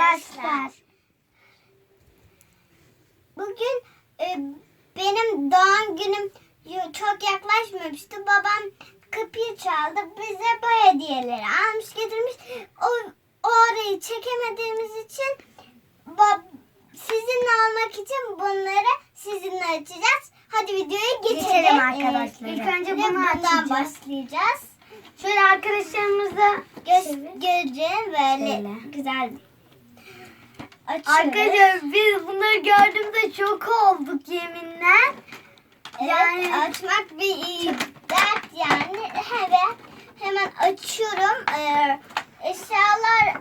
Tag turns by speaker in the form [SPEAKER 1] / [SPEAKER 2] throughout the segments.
[SPEAKER 1] arkadaşlar.
[SPEAKER 2] Bugün e, benim doğum günüm çok yaklaşmamıştı. Babam kapıyı çaldı. Bize bu hediyeleri almış getirmiş. O, o orayı çekemediğimiz için bab, sizinle olmak için bunları sizinle açacağız. Hadi videoya geçelim.
[SPEAKER 1] Geçelim arkadaşlar.
[SPEAKER 2] Evet,
[SPEAKER 1] İlk önce bunu açacağız.
[SPEAKER 2] başlayacağız.
[SPEAKER 1] Şöyle arkadaşlarımıza
[SPEAKER 2] Göz, göreceğim böyle
[SPEAKER 1] Şöyle.
[SPEAKER 2] güzel. Açıyoruz.
[SPEAKER 1] Arkadaşlar biz bunları gördüğümüzde çok olduk yeminle.
[SPEAKER 2] Evet,
[SPEAKER 1] Yani-
[SPEAKER 2] açmak bir iyi dert yani. Evet. Hemen açıyorum. Ee, eşyalar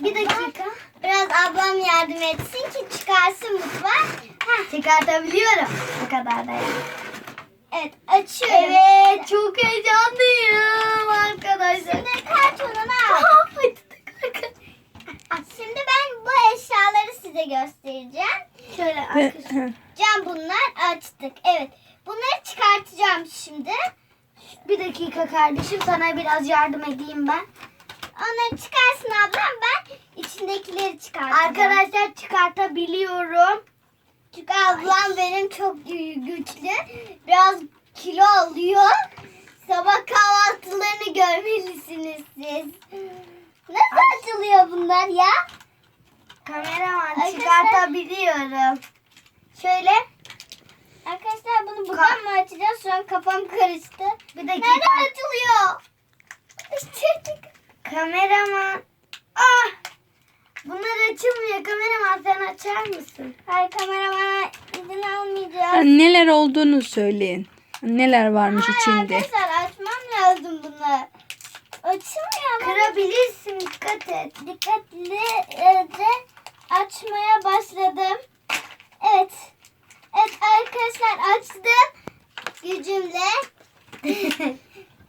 [SPEAKER 1] Bir dakika.
[SPEAKER 2] biraz ablam yardım etsin ki çıkarsın mutfağı. Heh,
[SPEAKER 1] Çıkartabiliyorum. Bu kadar da yani.
[SPEAKER 2] evet açıyorum.
[SPEAKER 1] Evet çok heyecanlıyım arkadaşlar.
[SPEAKER 2] Şimdi kartonunu al. Bu eşyaları size göstereceğim.
[SPEAKER 1] Şöyle.
[SPEAKER 2] Can bunlar açtık. Evet. Bunları çıkartacağım şimdi.
[SPEAKER 1] Bir dakika kardeşim sana biraz yardım edeyim ben.
[SPEAKER 2] Onları çıkarsın ablam ben içindekileri çıkartacağım.
[SPEAKER 1] Arkadaşlar çıkartabiliyorum.
[SPEAKER 2] Çünkü ablam benim çok gü- güçlü. Biraz kilo alıyor. Sabah kahvaltılarını görmelisiniz siz. Nasıl açılıyor bunlar ya?
[SPEAKER 1] Kameraman
[SPEAKER 2] Arkadaşlar-
[SPEAKER 1] çıkartabiliyorum. Şöyle
[SPEAKER 2] Arkadaşlar bunu buradan mı açacağız? Şu an kafam karıştı.
[SPEAKER 1] bir dakika.
[SPEAKER 2] Nereden açılıyor?
[SPEAKER 1] Kameraman. Ah! Bunlar açılmıyor. Kameraman sen açar mısın?
[SPEAKER 2] Hayır kameramana izin almayacağız.
[SPEAKER 3] Neler olduğunu söyleyin. Neler varmış
[SPEAKER 2] Hayır
[SPEAKER 3] içinde.
[SPEAKER 2] arkadaşlar açmam lazım bunu. Açılmıyor ama.
[SPEAKER 1] Kırabilirsin dikkat et.
[SPEAKER 2] dikkatli e, de açmaya başladım. Evet. Evet arkadaşlar açtım. Gücümle.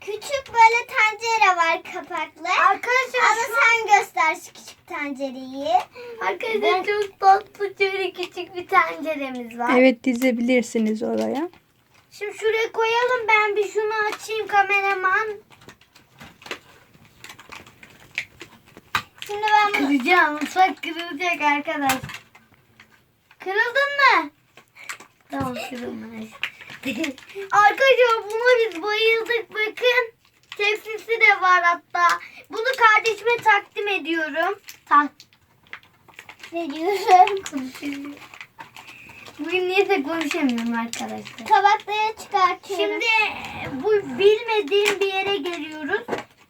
[SPEAKER 2] Küçük böyle tencere var kapaklı.
[SPEAKER 1] Arkadaşlar
[SPEAKER 2] Ama
[SPEAKER 1] şu-
[SPEAKER 2] sen göster şu küçük tencereyi.
[SPEAKER 1] Arkadaşlar çok tatlı şöyle küçük bir tenceremiz var.
[SPEAKER 3] Evet dizebilirsiniz oraya.
[SPEAKER 1] Şimdi şuraya koyalım ben bir şunu açayım kameraman.
[SPEAKER 2] Şimdi ben bunu
[SPEAKER 1] Kıracağım mutfak kırılacak arkadaş. Kırıldın mı? Tamam kırılmamış. arkadaşlar buna biz bayıldık bakın. Tepsisi de var hatta. Bunu kardeşime takdim ediyorum. Tak.
[SPEAKER 2] veriyorum.
[SPEAKER 1] Bugün niyeyse konuşamıyorum arkadaşlar.
[SPEAKER 2] Tabakları çıkartıyorum.
[SPEAKER 1] Şimdi bu bilmediğim bir yere geliyoruz.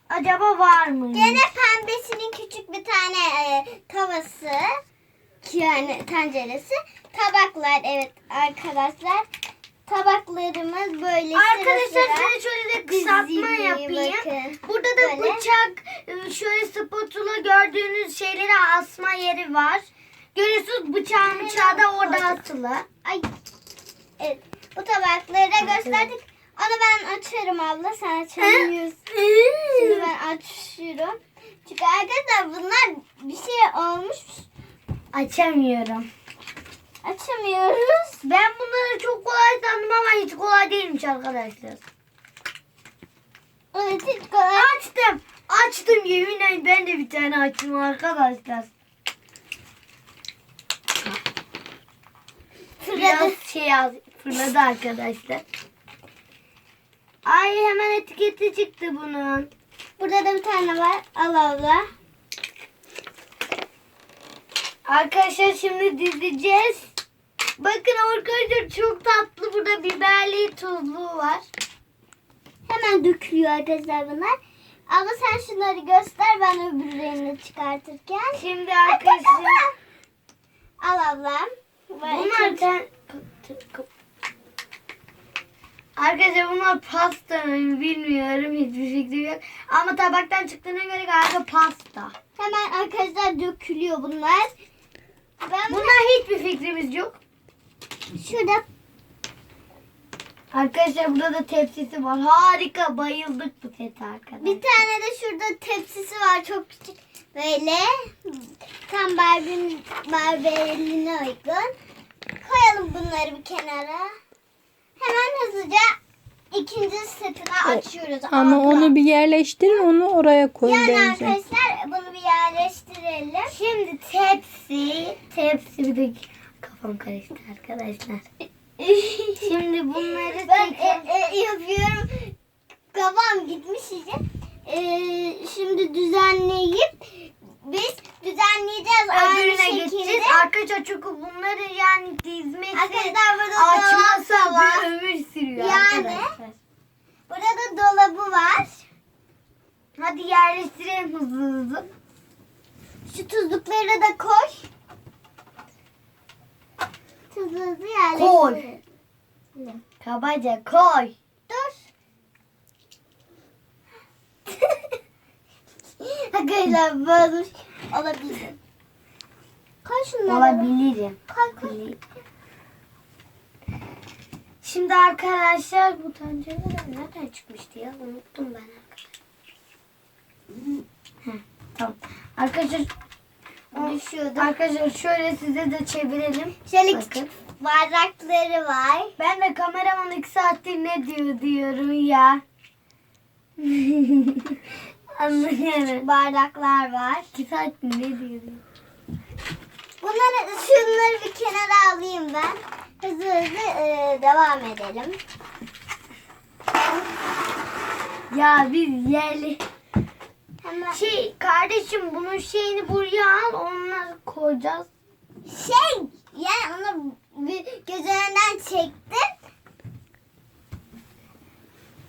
[SPEAKER 1] Acaba var mı?
[SPEAKER 2] Gene pembesinin küçük bir tane e, tavası. Yani tenceresi. Tabaklar evet arkadaşlar. Tabaklarımız böyle
[SPEAKER 1] Arkadaşlar
[SPEAKER 2] sıra
[SPEAKER 1] size şöyle de kısaltma
[SPEAKER 2] dizili,
[SPEAKER 1] yapayım.
[SPEAKER 2] bakın.
[SPEAKER 1] Burada da
[SPEAKER 2] Böyle.
[SPEAKER 1] bıçak, e, şöyle spatula gördüğünüz şeyleri asma yeri var. Görüyorsunuz bıçağın bıçağı da orada asılı.
[SPEAKER 2] Ay. Evet. Bu tabakları da gösterdik. Onu ben açıyorum abla. Sen açamıyorsun. Şimdi ben açıyorum. Çünkü arkadaşlar bunlar bir şey olmuş.
[SPEAKER 1] Açamıyorum.
[SPEAKER 2] Açamıyoruz.
[SPEAKER 1] Ben bunları çok kolay sandım ama hiç kolay değilmiş arkadaşlar.
[SPEAKER 2] Evet hiç kolay.
[SPEAKER 1] Açtım. Açtım yeminle ben de bir tane açtım arkadaşlar. Biraz şey az fırladı arkadaşlar. Ay hemen etiketi çıktı bunun.
[SPEAKER 2] Burada da bir tane var. Al abla.
[SPEAKER 1] Arkadaşlar şimdi dizeceğiz. Bakın arkadaşlar çok tatlı burada biberli tuzlu var.
[SPEAKER 2] Hemen dökülüyor arkadaşlar bunlar. Abla sen şunları göster ben öbürlerini çıkartırken.
[SPEAKER 1] Şimdi arkadaşlar.
[SPEAKER 2] Al ablam.
[SPEAKER 1] Bunlar da Arkadaşlar bunlar pasta mı bilmiyorum hiçbir fikrim yok. Ama tabaktan çıktığına göre galiba pasta.
[SPEAKER 2] Hemen arkadaşlar dökülüyor bunlar. Ben
[SPEAKER 1] Bunlar hiçbir fikrimiz yok.
[SPEAKER 2] şurada
[SPEAKER 1] Arkadaşlar burada da tepsisi var. Harika bayıldık bu sete arkadaşlar.
[SPEAKER 2] bir tane de şurada tepsisi var çok küçük. Böyle tam Barbie'nin Barbie'line uygun. Koyalım bunları bir kenara. Hemen hızlıca ikinci setini açıyoruz.
[SPEAKER 3] Ama
[SPEAKER 2] abla.
[SPEAKER 3] onu bir yerleştirin onu oraya koyun
[SPEAKER 2] Yani
[SPEAKER 3] bence.
[SPEAKER 2] arkadaşlar bunu bir yerleştirelim.
[SPEAKER 1] Şimdi tepsi. Tepsi bir de kafam karıştı arkadaşlar. Şimdi bunları
[SPEAKER 2] Ben e, e, yapıyorum. Kafam gitmiş iyice. E, şimdi düzenleyip biz düzenleyeceğiz aynı
[SPEAKER 1] öbürüne
[SPEAKER 2] şekilde.
[SPEAKER 1] geçeceğiz. Arkadaşlar çünkü bunları yani dizmesi
[SPEAKER 2] Arkadaşlar burada
[SPEAKER 1] açması
[SPEAKER 2] var.
[SPEAKER 1] bir ömür sürüyor
[SPEAKER 2] Yani.
[SPEAKER 1] arkadaşlar.
[SPEAKER 2] Burada da dolabı var.
[SPEAKER 1] Hadi yerleştirelim hızlı hızlı.
[SPEAKER 2] Şu tuzlukları da koy. Hızlı hızlı
[SPEAKER 1] Koy.
[SPEAKER 2] yerleştirelim.
[SPEAKER 1] Kabaca koy.
[SPEAKER 2] Dur. Arkadaşlar bozmuş olabilir. Koy şunları.
[SPEAKER 1] Olabilirim.
[SPEAKER 2] Koy.
[SPEAKER 1] Şimdi arkadaşlar bu tencereler nereden çıkmıştı ya? Unuttum ben arkadaşlar. Heh, tamam. Arkadaşlar
[SPEAKER 2] Düşüyordu.
[SPEAKER 1] Arkadaşlar şöyle size de çevirelim.
[SPEAKER 2] Şöyle
[SPEAKER 1] Bakın.
[SPEAKER 2] küçük bardakları var.
[SPEAKER 1] Ben de kameraman iki saattir ne diyor diyorum ya.
[SPEAKER 2] Bardaklar var.
[SPEAKER 1] Saattir ne diyor diyor.
[SPEAKER 2] Bunları, şunları bir kenara alayım ben. Hızlı hızlı e, devam edelim.
[SPEAKER 1] Ya biz yerli.
[SPEAKER 2] Hemen
[SPEAKER 1] Şey kardeşim bunun şeyini buraya al onları koyacağız.
[SPEAKER 2] şey yani onu bir göz önünden çektim.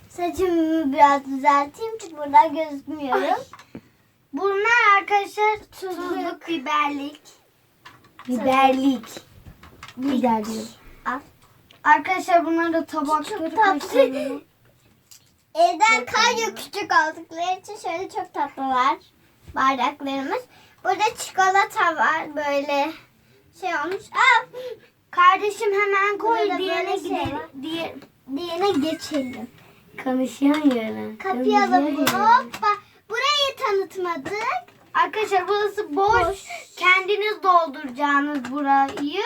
[SPEAKER 2] Saçımı biraz düzelteyim çünkü buradan gözükmüyorum.
[SPEAKER 1] Bunlar arkadaşlar tuzluk, biberlik. Biberlik. Biber diyorum.
[SPEAKER 2] Al.
[SPEAKER 1] Arkadaşlar bunlar da tabakları kaşığı.
[SPEAKER 2] Evden kayıyor küçük oldukları için şöyle çok tatlı var bardaklarımız. Burada çikolata var böyle şey olmuş. Aa,
[SPEAKER 1] Kardeşim hemen koy
[SPEAKER 2] şey
[SPEAKER 1] gidelim.
[SPEAKER 2] var.
[SPEAKER 1] Diğer
[SPEAKER 2] diğerine geçelim.
[SPEAKER 1] Konuşamıyorum.
[SPEAKER 2] Kapayalım bunu.
[SPEAKER 1] Konuşamıyorum.
[SPEAKER 2] Hoppa. Burayı tanıtmadık.
[SPEAKER 1] Arkadaşlar burası boş.
[SPEAKER 2] Boş.
[SPEAKER 1] Kendiniz dolduracağınız burayı.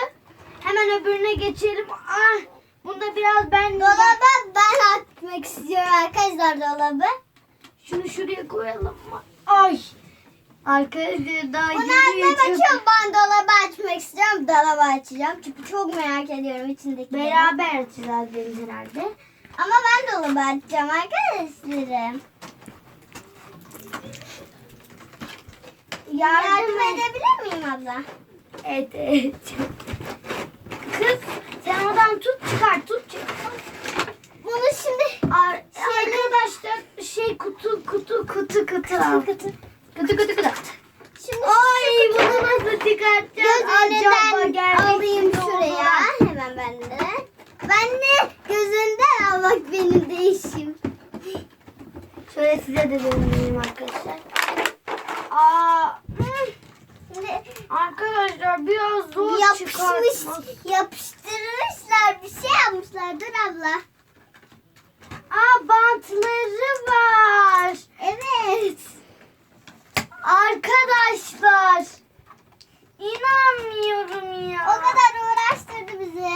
[SPEAKER 1] Hemen öbürüne geçelim. Ah, bunda biraz ben
[SPEAKER 2] Dolaba ben atmak istiyorum arkadaşlar dolabı.
[SPEAKER 1] şunu şuraya koyalım. Ay. Arkadaşlar daha
[SPEAKER 2] Bunu
[SPEAKER 1] çok-
[SPEAKER 2] açıyor. Ben dolabı açmak istiyorum. Dolabı açacağım. Çünkü çok merak ediyorum içindeki.
[SPEAKER 1] Beraber açacağız herhalde.
[SPEAKER 2] Ama ben dolabı açacağım arkadaşlarım.
[SPEAKER 1] Yardım,
[SPEAKER 2] Yardım edebilir miyim abla?
[SPEAKER 1] Evet, evet. Kız sen oradan tut çıkar tut çıkar.
[SPEAKER 2] Bunu şimdi
[SPEAKER 1] Ar- arkadaşlar şey kutu kutu kutu kutu.
[SPEAKER 2] Kıtı kıtı.
[SPEAKER 1] Kutu kutu kutu.
[SPEAKER 2] Şimdi
[SPEAKER 1] Ay
[SPEAKER 2] şu
[SPEAKER 1] bunu nasıl çıkartacağız?
[SPEAKER 2] göz
[SPEAKER 1] Acaba
[SPEAKER 2] önünden
[SPEAKER 1] geldik
[SPEAKER 2] alayım
[SPEAKER 1] şimdi
[SPEAKER 2] şuraya.
[SPEAKER 1] ona.
[SPEAKER 2] Hemen ben de. Ben de gözünden al bak benim de işim.
[SPEAKER 1] Şöyle size de döneyim arkadaşlar. Aa, hmm, arkadaşlar biraz zor
[SPEAKER 2] yapışmış,
[SPEAKER 1] çıkartması.
[SPEAKER 2] yapıştırmışlar bir şey yapmışlar. Dur abla.
[SPEAKER 1] Aa bantları var.
[SPEAKER 2] Evet.
[SPEAKER 1] Arkadaşlar. İnanmıyorum ya.
[SPEAKER 2] O kadar uğraştırdı bizi.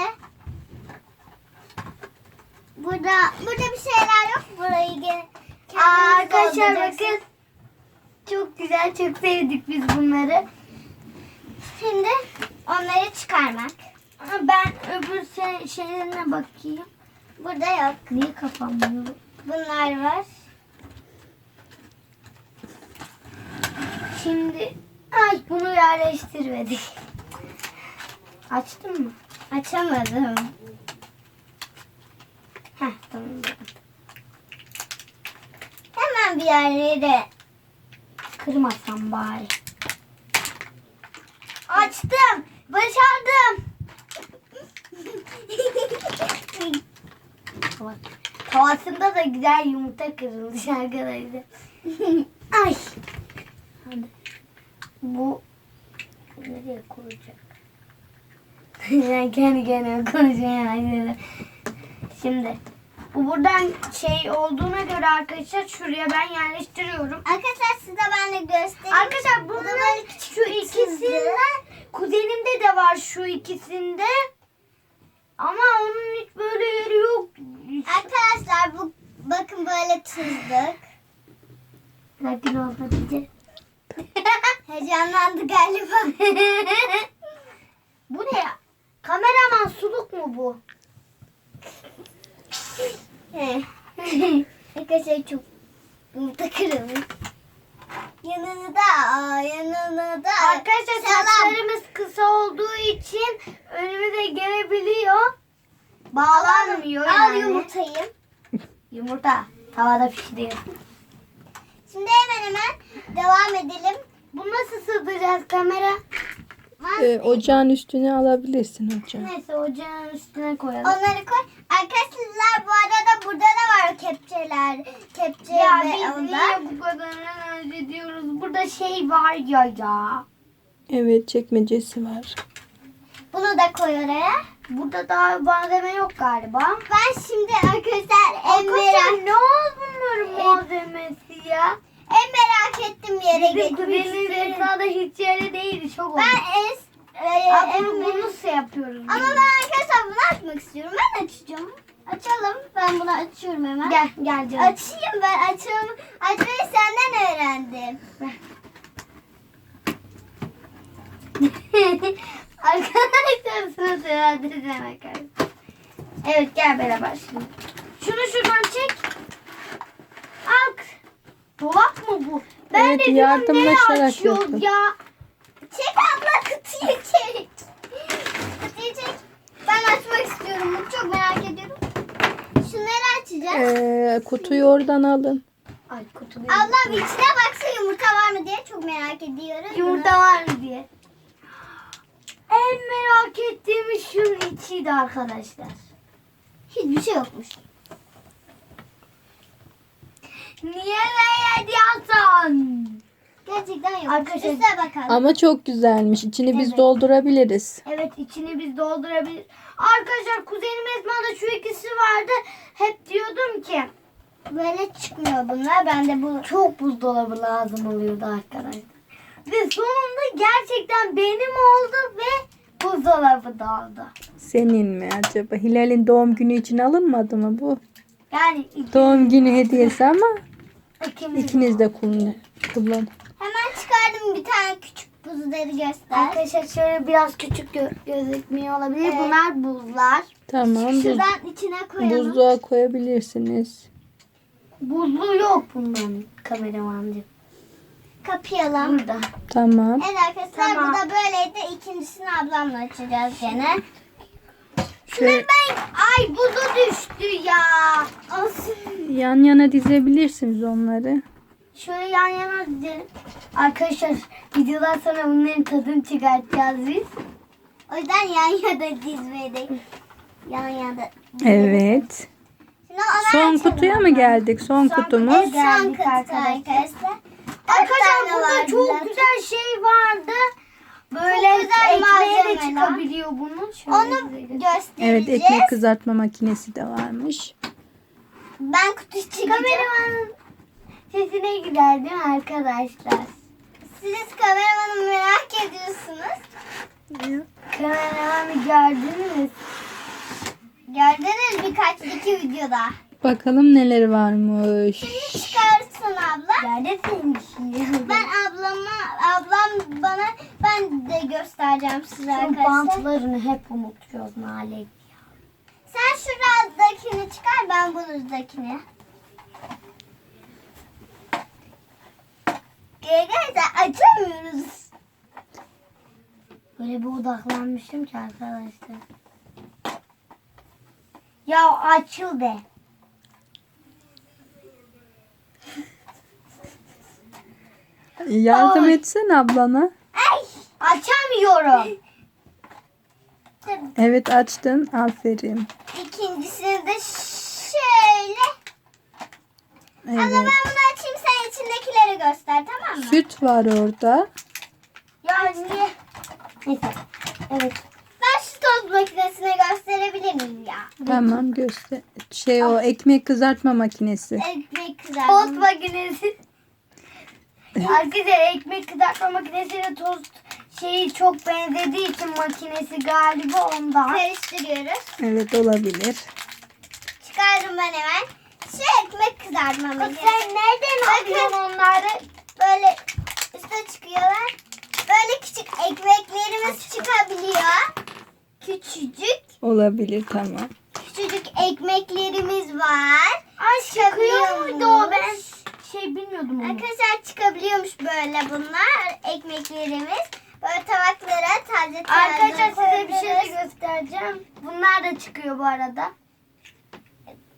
[SPEAKER 2] Burada burada bir şeyler yok. Burayı gel.
[SPEAKER 1] Arkadaşlar bakın. Çok güzel, çok sevdik biz bunları.
[SPEAKER 2] Şimdi onları çıkarmak.
[SPEAKER 1] Ben öbür şey, şeylerine bakayım.
[SPEAKER 2] Burada yok.
[SPEAKER 1] Niye kapanmıyor?
[SPEAKER 2] Bunlar var.
[SPEAKER 1] Şimdi ay bunu yerleştirmedik. Açtın mı?
[SPEAKER 2] Açamadım.
[SPEAKER 1] Heh tamam.
[SPEAKER 2] Yerleri
[SPEAKER 1] Kırmasam bari.
[SPEAKER 2] açtım. Başardım.
[SPEAKER 1] Tavasında da güzel yumurta kırılmış arkadaşlar. Ay. Hadi. Bu nereye koyacak? ben kendi kendime konuşmaya başladım. Şimdi bu buradan şey olduğuna göre arkadaşlar şuraya ben yerleştiriyorum.
[SPEAKER 2] Arkadaşlar size ben de göstereyim.
[SPEAKER 1] Arkadaşlar bunun şu ikisinden kuzenimde de var şu ikisinde. Ama onun hiç böyle yeri yok.
[SPEAKER 2] Arkadaşlar bu bakın böyle tuzluk.
[SPEAKER 1] Sakin ol Hatice.
[SPEAKER 2] Hacı Canlandı galiba.
[SPEAKER 1] bu ne ya? Kameraman suluk mu bu?
[SPEAKER 2] Arkadaşlar çok yumurta kırılmış. Yanına da, yanına da.
[SPEAKER 1] Arkadaşlar
[SPEAKER 2] Salam.
[SPEAKER 1] saçlarımız kısa olduğu için önümüze gelebiliyor. Bağlanmıyor
[SPEAKER 2] Al
[SPEAKER 1] yani.
[SPEAKER 2] yumurtayı.
[SPEAKER 1] Yumurta tavada pişiriyor.
[SPEAKER 2] Şimdi hemen hemen devam edelim.
[SPEAKER 1] Bunu nasıl sığdıracağız kamera?
[SPEAKER 3] Ee, ocağın üstüne alabilirsin hocam.
[SPEAKER 1] Neyse ocağın üstüne koyalım.
[SPEAKER 2] Onları koy. Arkadaşlar bu arada burada da var kepçeler. Kepçe
[SPEAKER 1] ya
[SPEAKER 2] ve
[SPEAKER 1] biz
[SPEAKER 2] onlar.
[SPEAKER 1] niye bu kadar enerji diyoruz? Burada şey var ya ya.
[SPEAKER 3] Evet çekmecesi var.
[SPEAKER 2] Bunu da koy oraya.
[SPEAKER 1] Burada daha malzeme yok galiba.
[SPEAKER 2] Ben şimdi arkadaşlar en merak,
[SPEAKER 1] Arkadaşlar ne oldu bunların malzemesi ya?
[SPEAKER 2] En merak ettiğim yere
[SPEAKER 1] Bizim
[SPEAKER 2] istiyorum.
[SPEAKER 1] Esra'da hiç yere değildi. Çok oldu.
[SPEAKER 2] Ben es, e,
[SPEAKER 1] Aa,
[SPEAKER 2] en
[SPEAKER 1] bunu, bunu nasıl yapıyoruz?
[SPEAKER 2] Ama ben arkadaşlar bunu açmak istiyorum. Ben açacağım. Açalım. Ben bunu açıyorum hemen.
[SPEAKER 1] Gel gel canım.
[SPEAKER 2] Açayım ben açalım. Açmayı senden öğrendim.
[SPEAKER 1] Arkadaşlar sıra dizem arkadaşlar. Evet gel beraber şimdi. Şunu şuradan çek. Dolap mı bu? Ben
[SPEAKER 3] Evet,
[SPEAKER 1] de diyorum
[SPEAKER 3] yardımlaşarak yapın.
[SPEAKER 1] ya?
[SPEAKER 2] Çek abla kutuyu çek. Kutuyu çek. Ben açmak istiyorum. Bunu çok merak ediyorum. Şunları açacağız.
[SPEAKER 3] Ee, kutuyu oradan alın.
[SPEAKER 1] Ay kutu.
[SPEAKER 2] Ablam içine baksa yumurta var mı diye çok merak ediyoruz.
[SPEAKER 1] Yumurta var mı diye. En merak ettiğimiz şunun içiydi arkadaşlar.
[SPEAKER 2] Hiçbir şey yokmuş.
[SPEAKER 1] Niye ne diyorsun?
[SPEAKER 2] Gerçekten yok.
[SPEAKER 1] Arkadaşlar-
[SPEAKER 2] Üstüne bakalım.
[SPEAKER 3] Ama çok güzelmiş. İçini biz
[SPEAKER 1] Evet.
[SPEAKER 3] doldurabiliriz.
[SPEAKER 1] Evet içini biz doldurabilir. Arkadaşlar kuzenim Esma'da şu ikisi vardı. Hep diyordum ki
[SPEAKER 2] Böyle çıkmıyor bunlar. Ben de bu
[SPEAKER 1] çok buzdolabı lazım oluyordu arkadaşlar. Ve sonunda gerçekten benim oldu ve buzdolabı da oldu.
[SPEAKER 3] Senin mi acaba? Hilal'in doğum günü için alınmadı mı bu?
[SPEAKER 1] Yani iki-
[SPEAKER 3] Doğum günü hediyesi ama
[SPEAKER 1] ikimiz.
[SPEAKER 3] ikiniz de kullan. kullan.
[SPEAKER 2] hemen çıkardım bir tane küçük buzları göster.
[SPEAKER 1] Arkadaşlar şöyle biraz küçük gö- gözükmüyor olabilir.
[SPEAKER 2] Evet.
[SPEAKER 1] Bunlar buzlar.
[SPEAKER 3] Tamam. Buz,
[SPEAKER 2] Şuradan içine koyalım.
[SPEAKER 3] buzluğa koyabilirsiniz.
[SPEAKER 1] Buzlu yok bunların kameramancı.
[SPEAKER 2] Kapayalım.
[SPEAKER 1] Burada.
[SPEAKER 3] Tamam.
[SPEAKER 2] Evet arkadaşlar
[SPEAKER 1] Tamam.
[SPEAKER 2] bu da böyleydi. İkincisini ablamla açacağız gene.
[SPEAKER 3] Şöyle
[SPEAKER 1] Ben ay buzu düştü ya.
[SPEAKER 2] Olsun.
[SPEAKER 3] yan yana dizebilirsiniz onları.
[SPEAKER 1] Şöyle yan yana dizelim. Arkadaşlar videodan sonra bunların tadını çıkartacağız biz.
[SPEAKER 2] O yüzden yan yana dizmedik. Yan yana.
[SPEAKER 3] Evet.
[SPEAKER 2] Şimdi onu
[SPEAKER 3] Son kutuya mı geldik? Son kutumuz.
[SPEAKER 2] Evet, son kutu
[SPEAKER 1] arkadaşlar.
[SPEAKER 2] arkadaşlar.
[SPEAKER 1] Burada çok güzel şey vardı. Böyle
[SPEAKER 2] Çok güzel
[SPEAKER 1] ekmeğe de
[SPEAKER 2] malzemeler.
[SPEAKER 1] çıkabiliyor bunun. Şöyle
[SPEAKER 2] Onu
[SPEAKER 1] size göstereyim.
[SPEAKER 2] göstereceğiz.
[SPEAKER 3] Evet ekmek kızartma makinesi de varmış.
[SPEAKER 2] Ben kutu çıkacağım.
[SPEAKER 1] Kameramanın sesine gider değil mi arkadaşlar?
[SPEAKER 2] Siz kameramanı merak ediyorsunuz.
[SPEAKER 1] Kameramanı gördünüz?
[SPEAKER 2] Gördünüz birkaç iki videoda.
[SPEAKER 3] Bakalım neler varmış.
[SPEAKER 2] Çıkarsın abla.
[SPEAKER 1] Neredesiniz?
[SPEAKER 2] Ben ablama, ablam bana ben de göstereceğim size
[SPEAKER 1] Şu
[SPEAKER 2] arkadaşlar.
[SPEAKER 1] bantlarını hep unutuyoruz Nale.
[SPEAKER 2] Sen şuradakini çıkar ben bunuzdakini. Arkadaşlar açamıyoruz.
[SPEAKER 1] Böyle bir odaklanmıştım ki arkadaşlar. Ya açıl be.
[SPEAKER 3] Yardım
[SPEAKER 1] Ay.
[SPEAKER 3] etsen ablana.
[SPEAKER 2] Ay.
[SPEAKER 1] Açamıyorum.
[SPEAKER 3] Evet açtın. Aferin.
[SPEAKER 2] İkincisini de şöyle. Ama ben
[SPEAKER 3] Evet.
[SPEAKER 2] bunu açayım sen içindekileri göster tamam mı?
[SPEAKER 3] Süt var orada.
[SPEAKER 1] Ya niye? Neyse. Evet.
[SPEAKER 2] Ben şu toz makinesine gösterebilir miyim ya?
[SPEAKER 3] Tamam göster. Şey o ekmek kızartma makinesi.
[SPEAKER 2] Ekmek
[SPEAKER 1] Tost
[SPEAKER 2] kızartma.
[SPEAKER 1] makinesi. Arkadaşlar ekmek kızartma makinesiyle tost şeyi çok benzediği için makinesi galiba ondan.
[SPEAKER 2] Karıştırıyoruz.
[SPEAKER 3] Evet olabilir.
[SPEAKER 2] Çıkardım ben hemen. Şu ekmek kızartma
[SPEAKER 1] Kız
[SPEAKER 2] makinesi.
[SPEAKER 1] sen nereden alıyorsun onları?
[SPEAKER 2] Böyle üste çıkıyorlar. Böyle küçük ekmeklerimiz çıkabiliyor. Küçücük.
[SPEAKER 3] Olabilir tamam.
[SPEAKER 2] Küçücük ekmeklerimiz var.
[SPEAKER 1] Ay çıkıyor muydu o ben? Şey bilmiyordum onu.
[SPEAKER 2] Arkadaşlar çıkabiliyormuş böyle bunlar. Ekmeklerimiz. Böyle tabaklara taze taze
[SPEAKER 1] Arkadaşlar size bir şey de göstereceğim. Bunlar da çıkıyor bu arada.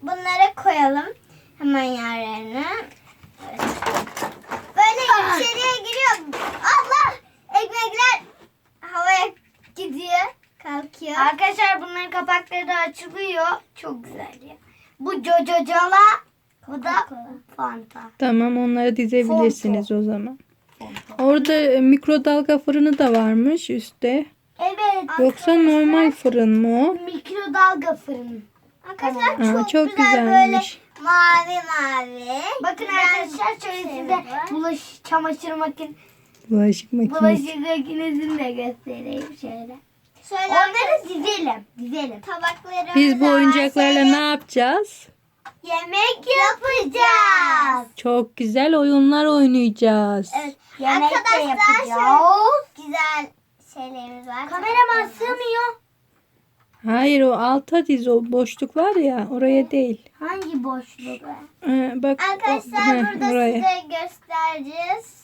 [SPEAKER 2] Bunlara koyalım. Hemen yerlerine. Evet. Böyle
[SPEAKER 1] Ah.
[SPEAKER 2] içeriye giriyor. Allah! Ekmekler havaya gidiyor. Kalkıyor.
[SPEAKER 1] Arkadaşlar bunların kapakları da açılıyor. Çok güzel ya. Bu Jojojola. Bu da Fanta.
[SPEAKER 3] Tamam onları dizebilirsiniz o zaman. Orada e, mikrodalga fırını da varmış üstte.
[SPEAKER 1] Evet.
[SPEAKER 3] Yoksa normal fırın mı o?
[SPEAKER 1] Mikrodalga fırını.
[SPEAKER 2] Arkadaşlar
[SPEAKER 3] Aa,
[SPEAKER 2] çok,
[SPEAKER 3] çok
[SPEAKER 2] güzel
[SPEAKER 3] güzelmiş.
[SPEAKER 2] böyle mavi mavi.
[SPEAKER 1] Bakın
[SPEAKER 2] Güzel
[SPEAKER 1] arkadaşlar şöyle
[SPEAKER 2] şey
[SPEAKER 1] size bulaş, çamaşır makin,
[SPEAKER 3] Bulaşık makinesi.
[SPEAKER 1] bulaşık makinesini de göstereyim şöyle.
[SPEAKER 2] Şöyle
[SPEAKER 1] Onları dizelim. Dizelim.
[SPEAKER 2] tabaklarımız
[SPEAKER 3] Biz bu oyuncaklarla ne yapacağız?
[SPEAKER 1] Yemek yapacağız.
[SPEAKER 3] Çok güzel oyunlar oynayacağız.
[SPEAKER 2] Evet.
[SPEAKER 1] Yemek de
[SPEAKER 2] Arkadaşlar
[SPEAKER 1] yapacağız.
[SPEAKER 2] güzel şeylerimiz var.
[SPEAKER 1] Kameraman sığmıyor.
[SPEAKER 3] Hayır o alta diz o boşluk var ya oraya değil.
[SPEAKER 1] Hangi boşluk?
[SPEAKER 3] Ee, bak o-
[SPEAKER 2] Arkadaşlar
[SPEAKER 3] heh,
[SPEAKER 2] burada
[SPEAKER 3] oraya.
[SPEAKER 2] size göstereceğiz.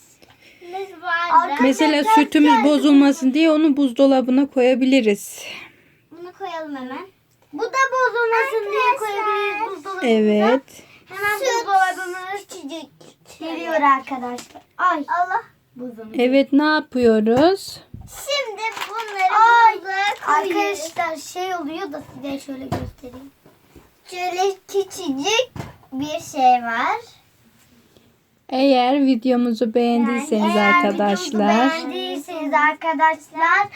[SPEAKER 2] Biz vardı.
[SPEAKER 3] Mesela sütümüz bozulmasın diye onu buzdolabına koyabiliriz.
[SPEAKER 2] Bunu koyalım hemen.
[SPEAKER 1] Bu da bozulmasın diye
[SPEAKER 2] Arkadaşlar.
[SPEAKER 1] koyabiliriz buzdolabına.
[SPEAKER 3] Evet.
[SPEAKER 1] Hemen
[SPEAKER 2] Süt.
[SPEAKER 1] buzdolabımız
[SPEAKER 2] Küçücük.
[SPEAKER 1] geliyor arkadaşlar. Ay
[SPEAKER 2] Allah.
[SPEAKER 1] buzum.
[SPEAKER 3] Evet ne yapıyoruz?
[SPEAKER 2] Şimdi bunları
[SPEAKER 1] Ay,
[SPEAKER 2] buzluğa koyuyoruz.
[SPEAKER 1] Arkadaşlar şey oluyor da size şöyle göstereyim.
[SPEAKER 2] Şöyle küçücük bir şey var.
[SPEAKER 3] Eğer videomuzu beğendiyseniz
[SPEAKER 1] Eğer
[SPEAKER 3] arkadaşlar
[SPEAKER 1] videomuzu beğendiyseniz arkadaşlar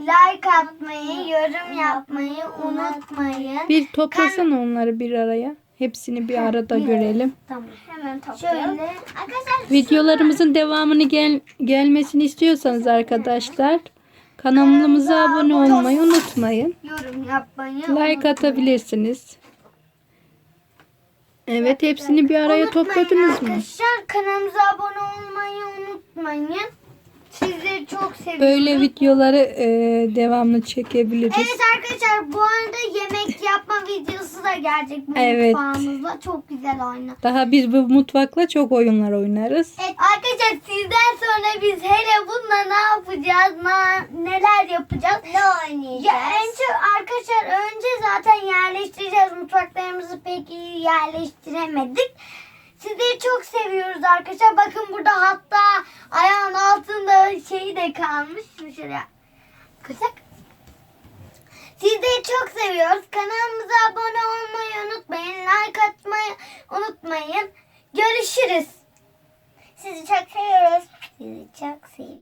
[SPEAKER 1] like atmayı, yorum yapmayı unutmayın.
[SPEAKER 3] bir toplasana onları bir araya. Hepsini bir arada
[SPEAKER 1] bir-
[SPEAKER 3] görelim.
[SPEAKER 1] Tamam.
[SPEAKER 2] Hemen toplayalım.
[SPEAKER 1] Şöyle
[SPEAKER 2] Arkadaşlar
[SPEAKER 3] Videolarımızın devamını gel gelmesini istiyorsanız arkadaşlar kanalımıza abone olmayı unutmayın.
[SPEAKER 1] yorum yapmayı
[SPEAKER 3] Like atabilirsiniz. Evet hepsini bir araya
[SPEAKER 1] Unutmayın
[SPEAKER 3] topladınız mı?
[SPEAKER 1] Arkadaşlar kanalımıza abone olmayı unutmayın. Sizleri çok seviyorum.
[SPEAKER 3] Böyle videoları e, devamlı çekebiliriz.
[SPEAKER 1] Evet arkadaşlar bu arada yemek yapma videosu da gelecek bu
[SPEAKER 3] Evet.
[SPEAKER 1] mutfağımızda. Çok güzel oyna.
[SPEAKER 3] Daha biz bu mutfakla çok oyunlar oynarız.
[SPEAKER 1] Evet arkadaşlar sizden sonra biz hele bununla ne yapacağız? na- neler yapacağız?
[SPEAKER 2] ne oynayacağız?
[SPEAKER 1] Ya önce arkadaşlar önce zaten yerleştireceğiz. Mutfaklarımızı pek iyi yerleştiremedik. Sizleri çok seviyoruz arkadaşlar. Bakın burada hatta ayağın altında şeyi de kalmış. Şöyle kırsak. Sizleri çok seviyoruz. Kanalımıza abone olmayı unutmayın. Like atmayı unutmayın. Görüşürüz.
[SPEAKER 2] Sizi çok seviyoruz.
[SPEAKER 1] Sizi çok seviyorum.